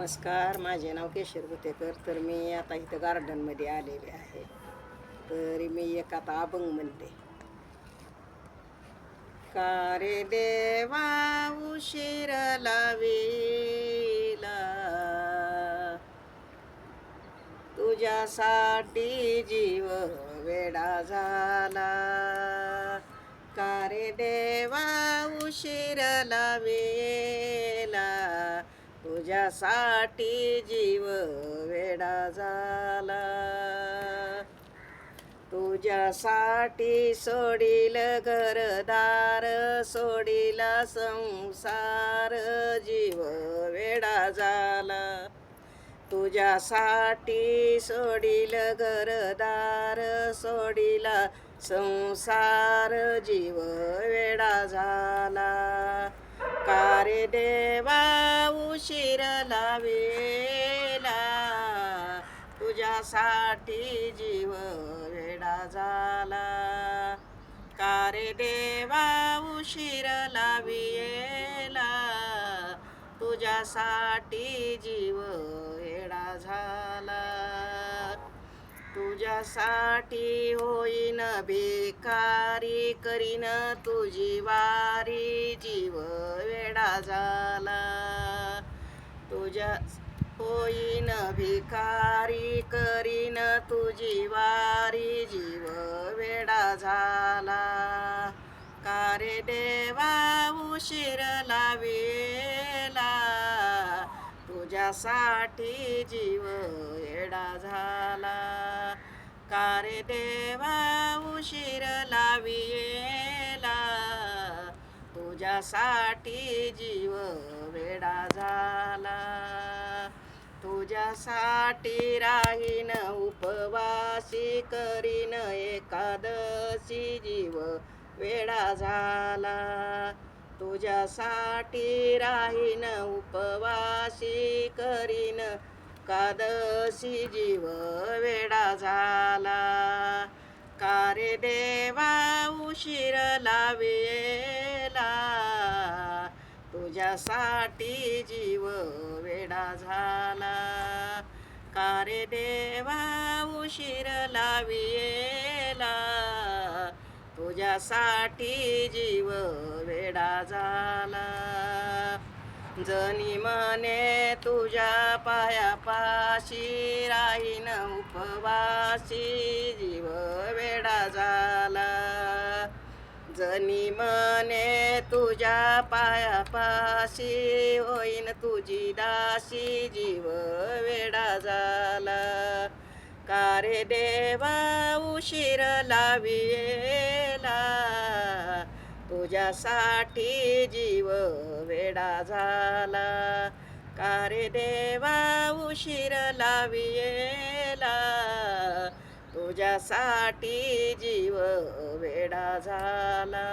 नमस्कार माझे नाव केशर गुतेकर. तर मी आता इथं गार्डनमध्ये आलेले आहे. तर मी एक आता अभंग म्हणते. का रे देवा उशीर लावीला? तुझ्यासाठी जीव वेडा झाला. का रे देवा उशीर लावी तुझ्यासाठी जीव वेडा झाला. तुझ्यासाठी सोडील घरदार सोडीला संसार जीव वेडा झाला. तुझ्यासाठी सोडील घरदार सोडीला संसार जीव वेडा झाला. का रे देवा उशीर लावेला. तुझ्यासाठी जीव वेडा झाला. का रे देवा उशीर लावियेला. तुझ्यासाठी जीव वेडा झाला. तुझ्यासाठी होईन बेकारी करीन तुझी वारी जीव झाला तुझ्या होईन भिकारी करीन तुझी वारी जीव वेडा झाला. का रे देवा उशीर लावेला? तुझ्यासाठी जीव वेडा झाला. का रे देवा तुझ्यासाठी जीव वेडा झाला. तुझ्यासाठी राहीन उपवासी करीन एकादशी जीव वेडा झाला. तुझ्यासाठी राहीन उपवासी करीन कादशी जीव वेडा झाला. का रे देवा उशीर लावी तुझ्यासाठी जीव वेडा झाला. का रे देवा उशीर लावियेला? तुझ्यासाठी जीव वेडा झाला. जनी मने तुझ्या पायापाशी राहीन उपवासी जीव जनी मने तुझ्या पायापाशी होईन तुझी दासी जीव वेडा झाला. का रे देवा उशीर लावियेला? तुझ्यासाठी जीव वेडा झाला. का रे देवा उशीर लावियेला? तुझ्यासाठी जीव वेडा झाला.